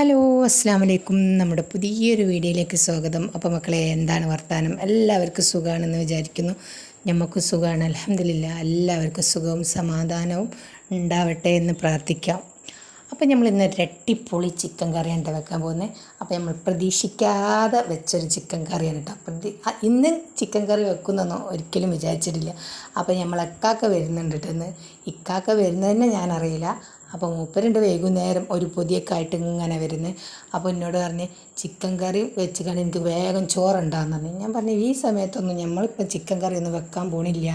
Hello അസ്സാം വലൈക്കും നമ്മുടെ പുതിയൊരു വീഡിയോയിലേക്ക് സ്വാഗതം. അപ്പോൾ മക്കളെ എന്താണ് വർത്തമാനം എല്ലാവർക്കും സുഖമാണെന്ന് വിചാരിക്കുന്നു. നമുക്ക് സുഖമാണ് അലഹമില്ല എല്ലാവർക്കും സുഖവും സമാധാനവും ഉണ്ടാവട്ടെ എന്ന് പ്രാർത്ഥിക്കാം. അപ്പോൾ നമ്മൾ ഇന്ന് രട്ടിപ്പൊളി ചിക്കൻ കറിയാണ് വെക്കാൻ പോകുന്നത് അപ്പോൾ നമ്മൾ പ്രതീക്ഷിക്കാതെ വെച്ചൊരു ചിക്കൻ കറിയാണ് കേട്ടോ പ്രതി ഇന്ന് ചിക്കൻ കറി വെക്കുന്നൊന്നും ഒരിക്കലും വിചാരിച്ചിട്ടില്ല. അപ്പോൾ നമ്മൾ എക്കാക്ക വരുന്നുണ്ട് ഇന്ന്. ഇക്കാക്ക വരുന്നതന്നെ ഞാനറിയില്ല. അപ്പോൾ മൂപ്പരുണ്ട് വൈകുന്നേരം ഒരു പൊതിയൊക്കെ ആയിട്ട് ഇങ്ങനെ വരുന്നത് അപ്പോൾ എന്നോട് പറഞ്ഞ് ചിക്കൻ കറി വെച്ച് കണ്ട് എനിക്ക് വേഗം ചോറുണ്ടാകുന്നു പറഞ്ഞു. ഞാൻ പറഞ്ഞു ഈ സമയത്തൊന്നും നമ്മളിപ്പോൾ ചിക്കൻ കറി ഒന്നും വെക്കാൻ പോണില്ല.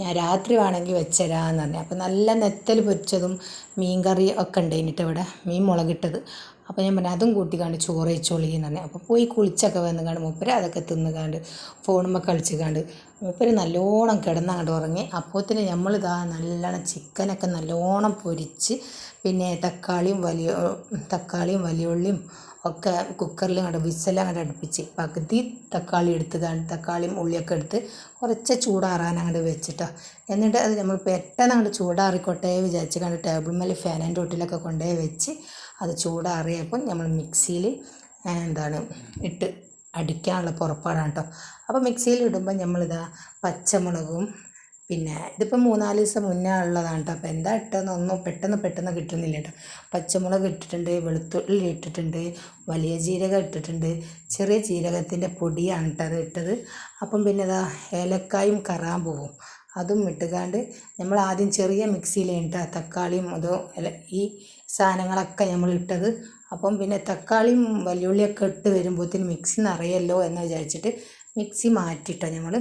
ഞാൻ രാത്രി വേണമെങ്കിൽ വെച്ചരാന്ന് പറഞ്ഞു. അപ്പോൾ നല്ല നെത്തൽ പൊരിച്ചതും മീൻ കറി ഒക്കെ ഉണ്ടായിട്ടോ ഇവിടെ മീൻ മുളകിട്ടത്. അപ്പോൾ ഞാൻ പറഞ്ഞു അതും കൂട്ടി കണ്ട് ചോറ് വെച്ചോളി എന്ന് പറഞ്ഞു. അപ്പോൾ പോയി കുളിച്ചൊക്കെ വന്ന് കണ്ട് മൂപ്പര് അതൊക്കെ തിന്ന് കണ്ട് ഫോണുമ്മ കളിച്ച് കണ്ട് മൂപ്പര് നല്ലോണം കിടന്നങ്ങോട്ട് ഉറങ്ങി. അപ്പോത്തിന് നമ്മളിതാ നല്ലോണം ചിക്കനൊക്കെ നല്ലോണം പൊരിച്ച് പിന്നെ തക്കാളിയും വലിയ തക്കാളിയും വലിയുള്ളിയും ഒക്കെ കുക്കറിൽ അങ്ങോട്ട് വിസൽ അങ്ങോട്ട് അടുപ്പിച്ച് പകുതി തക്കാളി എടുത്ത് കാണ്ട് തക്കാളിയും ഉള്ളിയൊക്കെ എടുത്ത് കുറച്ച് ചൂടാറാൻ അങ്ങോട്ട് വെച്ചിട്ടോ. എന്നിട്ട് അത് നമ്മൾ പെട്ടെന്ന് അങ്ങോട്ട് ചൂടാറിക്കോട്ടെ വിചാരിച്ച് കണ്ട് ടേബിൾ മേലെ ഫാനിന്റെ ഒട്ടിലൊക്കെ കൊണ്ടുപോയി വെച്ച് അത് ചൂടാറിയപ്പോൾ നമ്മൾ മിക്സിയിൽ എന്താണ് ഇട്ട് അടിക്കാനുള്ള പുറപ്പാടാണ് കേട്ടോ അപ്പോൾ മിക്സിയിൽ ഇടുമ്പോൾ നമ്മളിതാ പച്ചമുളകും പിന്നെ ഇതിപ്പോൾ മൂന്നാൽ ദിവസം മുന്നേ ഉള്ളതാണ് കേട്ടോ അപ്പോൾ എന്താ ഇട്ടതെന്നൊന്നും പെട്ടെന്ന് പെട്ടെന്ന് കിട്ടുന്നില്ല കേട്ടോ പച്ചമുളക് ഇട്ടിട്ടുണ്ട് വെളുത്തുള്ളി ഇട്ടിട്ടുണ്ട് വലിയ ജീരകം ഇട്ടിട്ടുണ്ട്. ചെറിയ ജീരകത്തിന്റെ പൊടിയാണ് കേട്ടോ അത് ഇട്ടത്. അപ്പം പിന്നെ ഇതാ ഏലക്കായും കറാമ്പൂവും അതും ഇട്ടുകാണ്ട് നമ്മൾ ആദ്യം ചെറിയ മിക്സിയിൽ കേട്ടോ തക്കാളിയും അതോ ഈ സാധനങ്ങളൊക്കെ നമ്മൾ ഇട്ടത്. അപ്പം പിന്നെ തക്കാളിയും വലിയുള്ളിയൊക്കെ ഇട്ട് വരുമ്പോഴത്തേന് മിക്സി നിറയല്ലോ എന്ന് വിചാരിച്ചിട്ട് മിക്സി മാറ്റിയിട്ടോ നമ്മൾ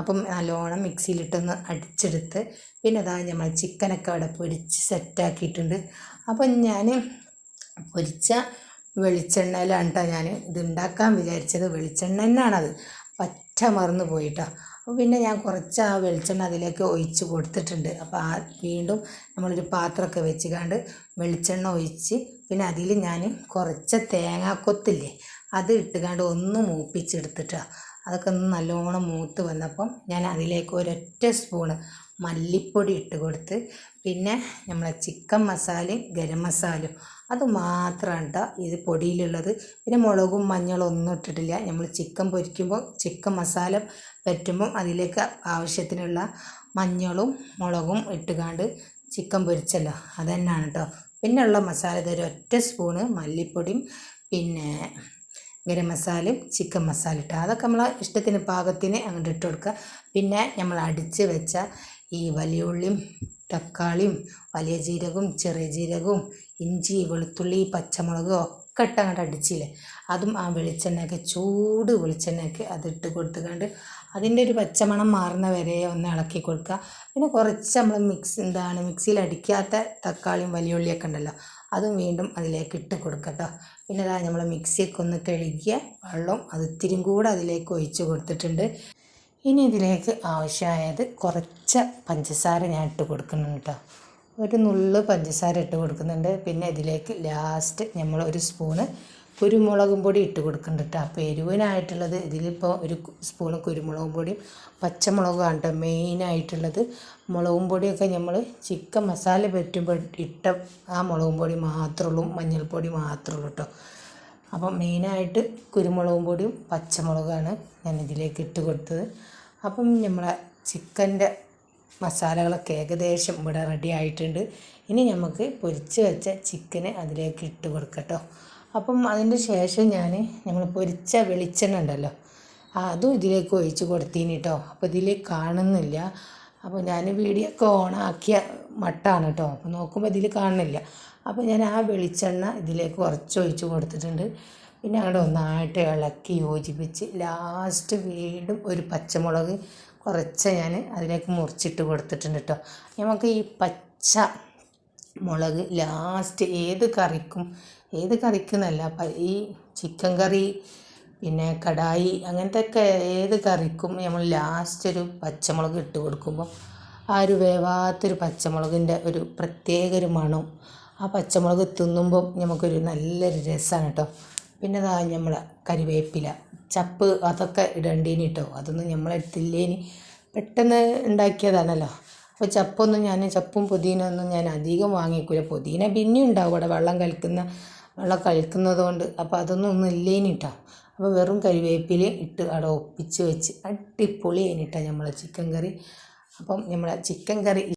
അപ്പം നല്ലോണം മിക്സിയിലിട്ടൊന്ന് അടിച്ചെടുത്ത് പിന്നെ അതാ നമ്മൾ ചിക്കനൊക്കെ അവിടെ പൊരിച്ച് സെറ്റാക്കിയിട്ടുണ്ട്. അപ്പം ഞാൻ പൊരിച്ച വെളിച്ചെണ്ണയിലാണ് കേട്ടോ ഞാൻ ഇത് ഉണ്ടാക്കാൻ വിചാരിച്ചത്. വെളിച്ചെണ്ണ തന്നെയാണത്. പറ്റ മറന്നു പോയിട്ടോ. അപ്പോൾ പിന്നെ ഞാൻ കുറച്ച് ആ വെളിച്ചെണ്ണ അതിലേക്ക് ഒഴിച്ച് കൊടുത്തിട്ടുണ്ട്. അപ്പോൾ ആ വീണ്ടും നമ്മളൊരു പാത്രമൊക്കെ വെച്ച് കണ്ട് വെളിച്ചെണ്ണ ഒഴിച്ച് പിന്നെ അതിൽ ഞാൻ കുറച്ച് തേങ്ങാക്കൊത്തില്ലേ അത് ഇട്ടുകൊണ്ട് ഒന്ന് മൂപ്പിച്ചെടുത്തിട്ടാണ് അതൊക്കെ ഒന്ന് നല്ലോണം മൂത്ത് വന്നപ്പം ഞാൻ അതിലേക്ക് ഒരൊറ്റ സ്പൂണ് മല്ലിപ്പൊടി ഇട്ട് കൊടുത്ത് പിന്നെ നമ്മളെ ചിക്കൻ മസാലയും ഗരം മസാലയും. അത് മാത്രമാണ് കേട്ടോ ഇത് പൊടിയിലുള്ളത്. പിന്നെ മുളകും മഞ്ഞളും ഒന്നും ഇട്ടിട്ടില്ല. നമ്മൾ ചിക്കൻ പൊരിക്കുമ്പോൾ ചിക്കൻ മസാല പറ്റുമ്പോൾ അതിലേക്ക് ആവശ്യത്തിനുള്ള മഞ്ഞളും മുളകും ഇട്ടുകാണ്ട് ചിക്കൻ പൊരിച്ചല്ലോ. അത് തന്നെയാണ് കേട്ടോ പിന്നെ ഉള്ള മസാല ഇതൊരു ഒറ്റ സ്പൂണ് മല്ലിപ്പൊടിയും പിന്നെ ഗരം മസാലയും ചിക്കൻ മസാല ഇട്ടുക അതൊക്കെ നമ്മൾ ഇഷ്ടത്തിന് പാകത്തിന് അങ്ങോട്ട് ഇട്ട് കൊടുക്കുക. പിന്നെ നമ്മൾ അടിച്ച് വെച്ച ഈ വലിയ ഉള്ളിയും തക്കാളിയും വലിയ ജീരകവും ചെറിയ ജീരകവും ഇഞ്ചി വെളുത്തുള്ളി പച്ചമുളക് ഒക്കെ ഇട്ട് അങ്ങോട്ട് അടിച്ചില്ലേ? അതും ആ വെളിച്ചെണ്ണയൊക്കെ ചൂട് വെളിച്ചെണ്ണയൊക്കെ അത് ഇട്ട് കൊടുത്തുകൊണ്ട് അതിന്റെ ഒരു പച്ചമണം മാറുന്ന വരെ ഒന്ന് ഇളക്കി കൊടുക്കുക. പിന്നെ കുറച്ച് നമ്മൾ മിക്സ് എന്താണ് മിക്സിയിൽ അടിക്കാത്ത തക്കാളിയും വലിയ ഉള്ളിയൊക്കെ ഉണ്ടല്ലോ അതും വീണ്ടും അതിലേക്ക് ഇട്ട് കൊടുക്കട്ടോ. പിന്നെ അതാ നമ്മൾ മിക്സിയൊക്കെ ഒന്ന് കഴുകിയ വെള്ളം അത് ഇത്തിരിയും കൂടെ അതിലേക്ക് ഒഴിച്ച് കൊടുത്തിട്ടുണ്ട്. ഇനി ഇതിലേക്ക് ആവശ്യമായത് കുറച്ച് പഞ്ചസാര ഞാൻ ഇട്ട് കൊടുക്കുന്നുണ്ട് കേട്ടോ. ഒരു നുള്ള് പഞ്ചസാര ഇട്ട് കൊടുക്കുന്നുണ്ട്. പിന്നെ ഇതിലേക്ക് ലാസ്റ്റ് നമ്മൾ ഒരു സ്പൂണ് കുരുമുളകും പൊടി ഇട്ട് കൊടുക്കുന്നുണ്ട് അപ്പോൾ എരിവിനായിട്ടുള്ളത് ഇതിലിപ്പോൾ ഒരു സ്പൂണ് കുരുമുളകും പൊടിയും പച്ചമുളകാണ് കേട്ടോ മെയിനായിട്ടുള്ളത് മുളകും പൊടിയൊക്കെ നമ്മൾ ചിക്കൻ മസാല പറ്റുമ്പോൾ ഇട്ട ആ മുളകും പൊടി മാത്രമേ ഉള്ളൂ മഞ്ഞൾപ്പൊടി മാത്രമേ ഉള്ളൂ കേട്ടോ അപ്പം മെയിനായിട്ട് കുരുമുളകും പൊടിയും പച്ചമുളകാണ് ഞാൻ ഇതിലേക്ക് ഇട്ട് കൊടുത്തത്. അപ്പം നമ്മളെ ചിക്കന്റെ മസാലകളൊക്കെ ഏകദേശം ഇവിടെ റെഡി ആയിട്ടുണ്ട്. ഇനി നമുക്ക് പൊരിച്ച് വെച്ച ചിക്കന് അതിലേക്ക് ഇട്ട് കൊടുക്കട്ടോ. അപ്പം അതിന്റെ ശേഷം ഞാൻ നമ്മൾ പൊരിച്ച വെളിച്ചെണ്ണ ഉണ്ടല്ലോ അതും ഇതിലേക്ക് ഒഴിച്ച് കൊടുത്തീനി കേട്ടോ അപ്പോൾ ഇതിൽ കാണുന്നില്ല. അപ്പോൾ ഞാൻ വീഡിയോ ഒക്കെ ഓണാക്കിയ മട്ടാണ് കേട്ടോ അപ്പോൾ നോക്കുമ്പോൾ ഇതിൽ കാണുന്നില്ല. അപ്പോൾ ഞാൻ ആ വെളിച്ചെണ്ണ ഇതിലേക്ക് കുറച്ച് ഒഴിച്ച് കൊടുത്തിട്ടുണ്ട്. പിന്നെ അങ്ങോട്ട് ഒന്നായിട്ട് ഇളക്കി യോജിപ്പിച്ച് ലാസ്റ്റ് വീണ്ടും ഒരു പച്ചമുളക് കുറച്ച് ഞാൻ അതിലേക്ക് മുറിച്ചിട്ട് കൊടുത്തിട്ടുണ്ട് കേട്ടോ നമുക്ക് ഈ പച്ച മുളക് ലാസ്റ്റ് ഏത് കറിക്കും ഏത് കറിക്കെന്നല്ല ഈ ചിക്കൻ കറി പിന്നെ കടായി അങ്ങനത്തെ ഒക്കെ ഏത് കറിക്കും നമ്മൾ ലാസ്റ്റ് ഒരു പച്ചമുളക് ഇട്ട് കൊടുക്കുമ്പോൾ ആ ഒരു വേവാത്തൊരു പച്ചമുളകിന്റെ ഒരു പ്രത്യേക ഒരു മണം ആ പച്ചമുളക് തിന്നുമ്പം നമുക്കൊരു നല്ലൊരു രസമാണ് കേട്ടോ പിന്നെ അതാ നമ്മളെ കരിവേപ്പില ചപ്പ് അതൊക്കെ ഇടേണ്ടീനി കേട്ടോ അതൊന്നും നമ്മളെടുത്തില്ലേനി പെട്ടെന്ന് ഉണ്ടാക്കിയതാണല്ലോ അപ്പോൾ ചപ്പൊന്നും ഞാൻ ചപ്പും പുതിന ഒന്നും ഞാൻ അധികം വാങ്ങിക്കൂല. പുതിന പിന്നെയും ഉണ്ടാവും അവിടെ വെള്ളം കലക്കുന്ന വെള്ളം കഴിക്കുന്നത് കൊണ്ട്. അപ്പോൾ അതൊന്നും ഒന്നും ഇല്ലേനി കേട്ടോ അപ്പോൾ വെറും കരിവേപ്പില ഇട്ട് അവിടെ ഒപ്പിച്ച് വെച്ച് അടിപൊളി കഴിഞ്ഞിട്ടാണ് നമ്മളെ ചിക്കൻ കറി. അപ്പം നമ്മളെ ചിക്കൻ കറി